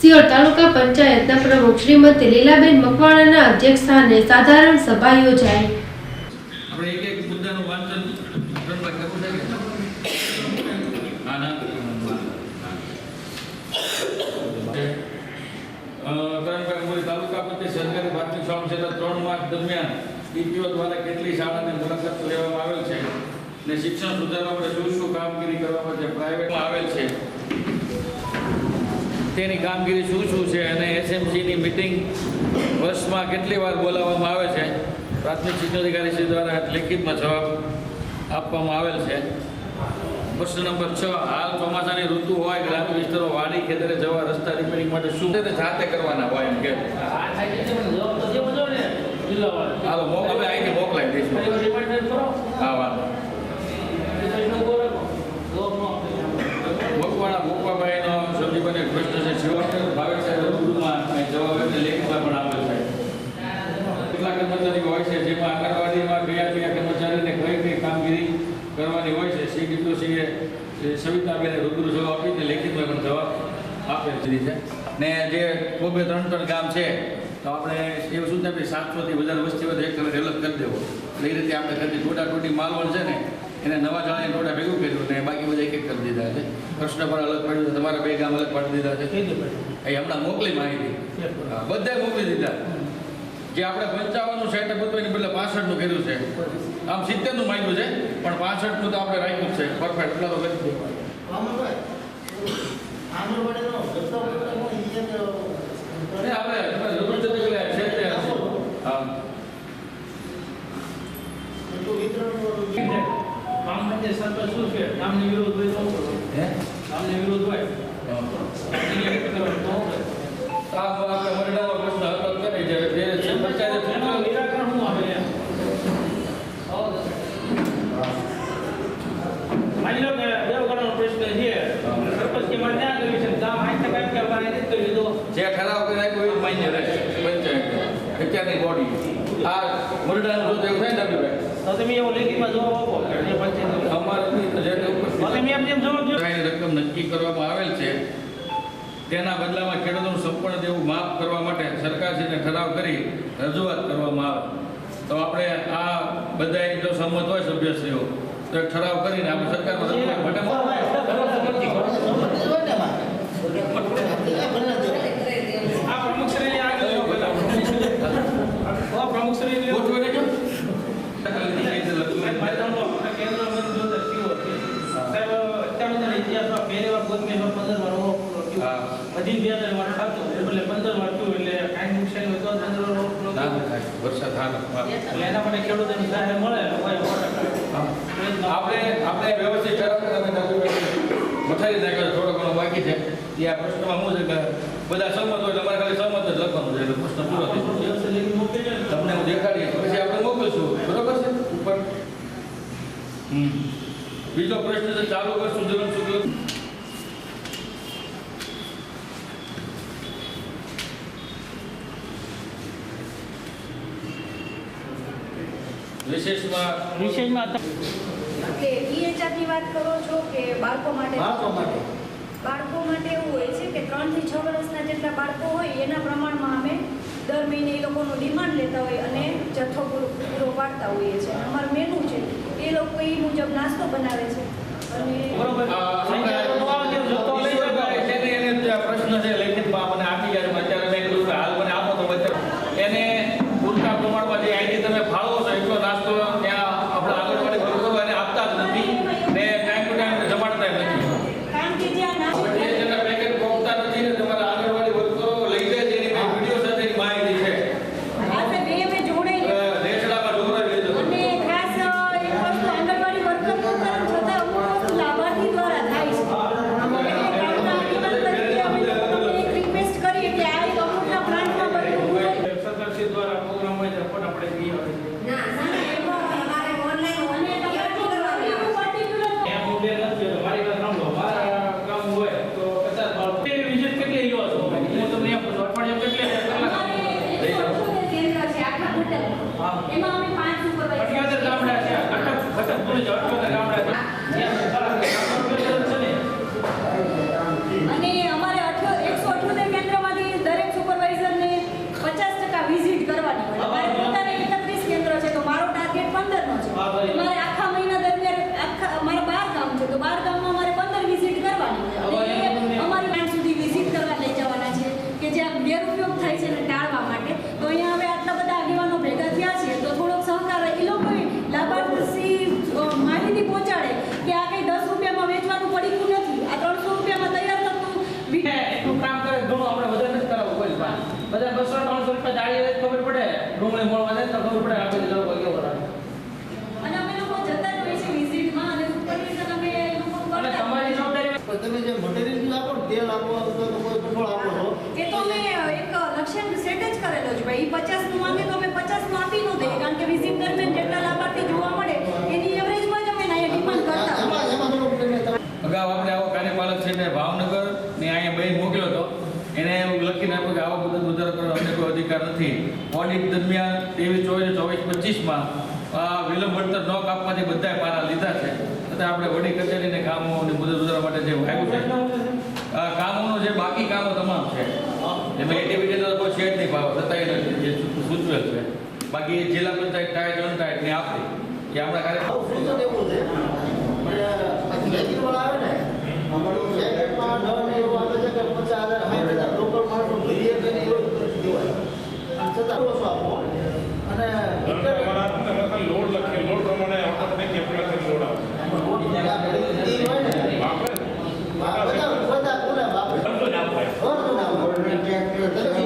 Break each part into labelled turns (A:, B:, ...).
A: સિયોર તાલુકા પંચાયતના પ્રમુખ શ્રીમતી લીલાબેન મકવાણાના અધ્યક્ષસ્થાને સાધારણ સભા યોજાઈ.
B: આપણે એક એક મુદ્દાનું વાંચન ત્રણ તાલુકા પંચાયત સરકારી પ્રાથમિક શાળા માસ દરમિયાન ટીપીઓ દ્વારા કેટલી શાળાની મુલાકાત લેવામાં આવેલ છે. ને શિક્ષણ સુધારવા માટે શું શું કામગીરી કરવા માટે પ્રાઇવેટમાં આવેલ છે. તેની કામગીરી શું શું છે અને એસએમસીની મિટિંગ વર્ષમાં કેટલી વાર બોલાવવામાં આવે છે પ્રાથમિક શિક્ષણાધિકારી શ્રી દ્વારા લેખિતમાં જવાબ આપવામાં આવેલ છે પ્રશ્ન નંબર છ હાલ ચોમાસાની ઋતુ હોય ગ્રામ્ય વિસ્તારો વાડી ખેતરે જવા રસ્તા રિપેરિંગ માટે શું તેને જાતે કરવાના હોય એમ કે હાલો અમે અહીંથી મોકલાવી દઈશું હા વાંધો મકવાણા ગોપાભાઈનો સબ્જીભાઈને એક પ્રશ્ન છે શિવાનંદ ભાવેશ સાહેબ રૂબરૂમાં અહીં જવાબ એમને લેખમાં પણ આપેલ છે કેટલા કર્મચારીઓ હોય છે જેમાં આંગણવાડીમાં કયા કયા કર્મચારીને કઈ કઈ કામગીરી કરવાની હોય છે શ્રી ડિપ્લોસીએ સવિતાબેને રૂબરૂ જવાબ આપીને લેખિતમાં પણ જવાબ આપેલ છે. ને જે બબે ત્રણ ત્રણ ગામ છે તો આપણે એવું શું થાય સાતસોથી વધારે વસ્તી વધે એક ડેવલપ કરી દેવો. એટલે એ રીતે આપણે કરી ટોટા ટોટી માલવણ છે ને એને નવા જાણે ટોટા ભેગું કર્યું ને બાકી બધા એક એક કરી દીધા છે. કૃષ્ણ પણ અલગ પડ્યું છે તમારા બે ગામ અલગ પાડી દીધા છે. એ હમણાં મોકલી માહિતી. બધા મોકલી દીધા. જે આપણે પંચાવનનું સેટઅપ હતું એની બદલે પાસઠનું કર્યું છે. આમ સિત્તેરનું માંગ્યું છે પણ પાસઠનું તો આપણે રાખ્યું છે. પરફેક્ટ એટલા તો કરી
C: કામની વિરોધ હોય તો
B: હે
C: કામની વિરોધ હોય તો
B: આપણે મરડાનો પ્રશ્ન હલ કરી છે જે છે પંચાયત
C: એનું નિરાકરણ શું આવે એમ? માની લો કે દેવગણનો પ્રશ્ન છે સરપંચ કે મારે ત્યાં કર્યું છે ગામ આઠ ટકા એમ કે અમારે નથી કર્યું તો
B: જે ઠરાવ કરી કોઈ માન્ય રહેશે પંચાયત અત્યારની બોડી આ મરડાનું જો તો એવું થાય ને
C: તો તમે એવો લેખિતમાં જવાબ આપો પંચાયત
B: અમારે જે તે ઉપર
C: હવે મેં એમ જેમ જવાબ જો
B: રકમ નક્કી કરવામાં આવેલ છે તેના બદલામાં ખેડૂતોનું સંપૂર્ણ દેવું માફ કરવા માટે સરકારશ્રીને ઠરાવ કરી રજૂઆત કરવામાં આવે તો આપણે આ બધાય જો સંમત હોય સભ્યશ્રીઓ તો ઠરાવ કરીને આપણે સરકારમાં રજૂઆત માટે મોકલાય.
C: આ પ્રમુખ શ્રીને આગળ જો પેલા પ્રમુખ શ્રી આ પ્રમુખ શ્રીને
B: ગોઠવી દેજો. લખવું.
C: મારે તમને આપણે કેન્દ્ર મંત્રી જોતા શિવો છે. સાહેબ, અત્યાર સુધીના ઇતિહાસમાં પહેલી પંદર વાર overflow થયું. બધી બે ત્રણ વાર થતું. એટલે પંદર વાર થયું. એટલે કાંઈ નુકસાન હોય તો પંદર વાર overflow
B: ના
C: થાય.
B: વરસાદ હા.
C: એટલે એના માટે ખેડૂતોને સહાય મળે હોય સો ટકા. પ્રયત્ન
B: આપણે આપણે વ્યવસ્થિત ઠરાવ કરી તમે મઠારી નાખ્યો થોડો ઘણો બાકી છે એ આ પ્રશ્નમાં શું છે કે બધા સહમત હોય તમારે ખાલી સહમત જ લખવાનું છે એટલે પ્રશ્ન પૂરો થઈ. તમને હું દેખાડીશ પછી આપણે મોકલીશું બરોબર છે ઉપર. બીજો પ્રશ્ન છે ચાલુ કરશું જલમ શુક્લ વિશેષમાં
C: વિશેષમાં
D: વાત કરો છો કે બાળકો માટે?
E: બાળકો માટે.
D: બાળકો માટે એવું હોય છે કે ત્રણથી છ વર્ષના જેટલા બાળકો હોય એના પ્રમાણમાં અમે દર મહિને એ લોકોનું ડિમાન્ડ લેતા હોય અને જથ્થો પૂરો પૂરો પાડતા હોઈએ છીએ. અમારું મેનુ છે એ લોકો એ મુજબ નાસ્તો બનાવે છે. અને
C: બરોબર.
B: આ હવે એ પચાસનું માંગે તો અમે પચાસનું આપી ન દઈએ કારણ કે વિઝિટ દરમિયાન જેટલા લાભાર્થી જોવા મળે એની એવરેજમાં જ અમે અહીંયા ડિમાન્ડ કરતા અગાઉ આપણે આવો કાર્યપાલક છે ને ભાવનગર ને
D: અહીંયા બે મોકલ્યો હતો.
B: એને એવું લખીને આપ્યું કે આવો બધો વધારો કરવાનો અમને કોઈ અધિકાર નથી. ઓડિટ દરમિયાન ત્રેવીસ ચોવીસ ચોવીસ પચીસમાં વિલંબ વળતર ન કાપવાથી બધાએ પારા લીધા છે. છતાં આપણે વડી કચેરીને કામો અને મુદત વધારવા માટે જે આવ્યું છે. કામોનો જે બાકી કામો તમામ છે. એમાં એક્ટિવિટી તો કોઈ છે જ નહીં, ભાવ છતાં નથી જે સૂચવેલ છે. બાકી જિલ્લા પંચાયત ટાયટ ત્રણ ટાયર ને આપણી કે આપણા કાર્ય
E: આવું સૂચન એવું છે. Thank you.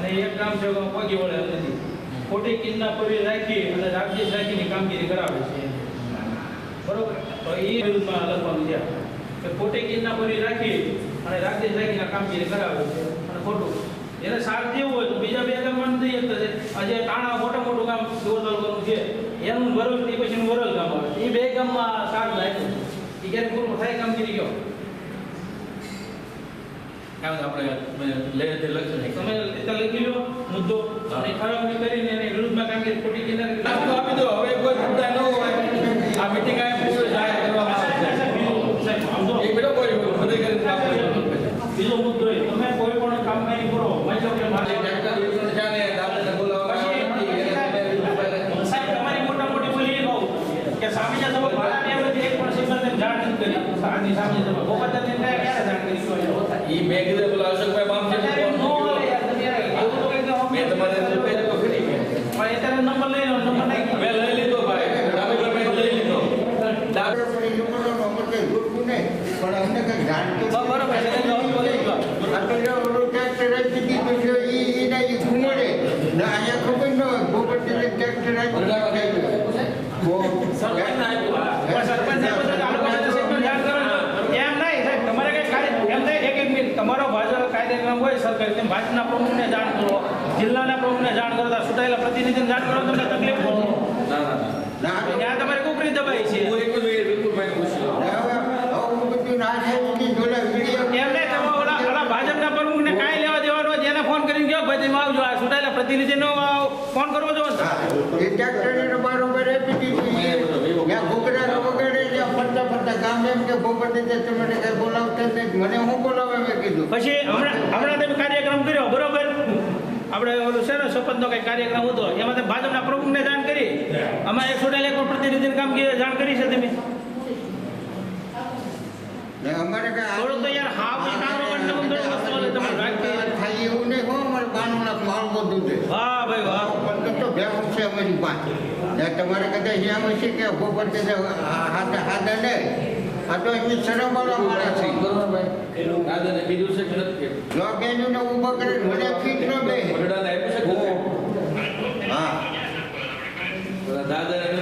E: અને
C: એક કામ છે પગી વળે નથી ખોટી કિડનાપરી રાખી અને રાખજી રાખીને કામગીરી કરાવે છે બરોબર? તો એ વિરુદ્ધમાં લખવાનું છે. કે ખોટી કિડનાપરી રાખી અને રાખજી રાખીને કામગીરી કરાવે છે અને ખોટું. એને સાર દેવું હોય તો બીજા બે ગામમાં નથી એક થશે આજે તાણા મોટા મોટું કામ દોર કરવું છે, એનું વરલ, એ પછીનું વરલ કામ આવે. એ બે ગામમાં સાર નાખ્યું. એ ક્યારે પૂરું થાય કામગીરી કયો?
B: કામ આપણે લે તે લક્ષણ
C: તમે ત્યાં લખી લો મુદ્દો અને ખરાબી કરીને એને વિરુદ્ધમાં કામગીરી ખોટી કિનારે
B: નાસ્તો આપી દો હવે કોઈ મુદ્દા ન હોય આ મીટિંગ આ પૂરી જાહેર કરવામાં આવશે એક બધો કોઈ બધે કરી
C: બીજો મુદ્દો એ તમે કોઈ પણ કામ નહીં કરો માની લો કે મારે
B: ટ્રેક્ટર યુનિયન છે ને દાદાને બોલાવવામાં આવે છે.
C: સાહેબ તમારી મોટા મોટી બોલી એ કહું કે સામેના સભા ભારતની અંદર એક પણ સિબ્બતને જાણ નથી કરી આની સામેની સભા ગોપાલદાસને ક્યારે ક્યારે જાણ કરી હોય
B: ઈ મેં કીધું પેલા અશોકભાઈ બામજી
C: અત્યારે નો હાલે યાર તમે યાર એવું તો કંઈક અમે-
B: મેં તમારે રૂપિયા તો ખરી કે
C: પણ અત્યારે નંબર લઈ લો નંબર નાખી
B: મેં લઈ લીધો ભાઈ ડાબેગઢ લઈ લીધો ડાબે
E: પણ અમને કઈ જાણતું
C: બરોબર છે એટલે હવે બોલી ગયો.
E: આ તો જો ઓલું ટ્રેક્ટર આપી દીધું છે, ઈ- ઈના ઈ ઘૂમડે. ને અહીંયા ખબર ન હોય, ગોબરજીને ટ્રેક્ટર આપી દીધું.
C: સરપંચને આપ્યું. પણ સરપંચને આપ્યું તો આ લોકો સાથે સાહેબને જાણ કરો ને. એમ નહીં સાહેબ તમારે કઈ કાર્ય એમ નહીં એક એક મિનિટ. તમારો ભાજપ કાર્યક્રમ હોય સરકારી. તેમ ભાજપના પ્રમુખને જાણ કરો. જિલ્લાના પ્રમુખને જાણ કરો ત્યાં પ્રતિનિધિને જાણ કરો તમને તકલીફ પડે
B: ના ના ના
E: ના,
C: ત્યાં તમારે કોકરી દબાઈ છે
B: હું એક જ મિનિટ વિપુલભાઈને પૂછી લઉં.
E: હવે આવું બધું ના થાય એની જોડે વીડિયો
C: એમ નહીં તમે ઓલા ઓલા ભાજપના પ્રમુખને કાંઈ લેવા દેવાનું હોય એને ફોન કરીને કહો ભાઈ તમે આવજો આ ચૂંટાયેલા પ્રતિનિધિનો આ ફોન કરવો જો ને
E: એ ટ્રેક્ટરને બરોબર આપી દીધું ત્યાં ઘૂઘરા વગાડે ત્યાં ફરતા ફરતા ગામ એમ કે તમને કઈ બોલાવતા નહીં? મને હું બોલાવે મેં કીધું.
C: પછી હમણાં હમણાં તમે કાર્યક્રમ કર્યો બરોબર? આપણે ઓલું છે ને શપથનો કંઈક કાર્યક્રમ હતો એમાં તમે ભાજપના પ્રમુખને જાણ કરી. અમારે એક ચૂંટાયેલા કોઈ પ્રતિનિધિને કામ જાણ કરી છે તમે?
E: અમારે કઈ
C: થોડુંક તો યાર હાવ કામ થોડી તમારે રાખી
E: ખાલી એવું નહીં હો અમારે બાનું લાખ માલ બધું છે.
C: વાહ ભાઈ વાહ.
E: ભેગું છે. અમારી પાસે તમારે કદાચ એમ હશે કે ભોપતે હાથે હાથે લે આ તો એમની શરમ વાળા માણસ છે
B: દાદાને કીધું છે. કે
E: જો બેનને ઊભો કરે મને ફીટ ન બે? હા
B: પેલા દાદાને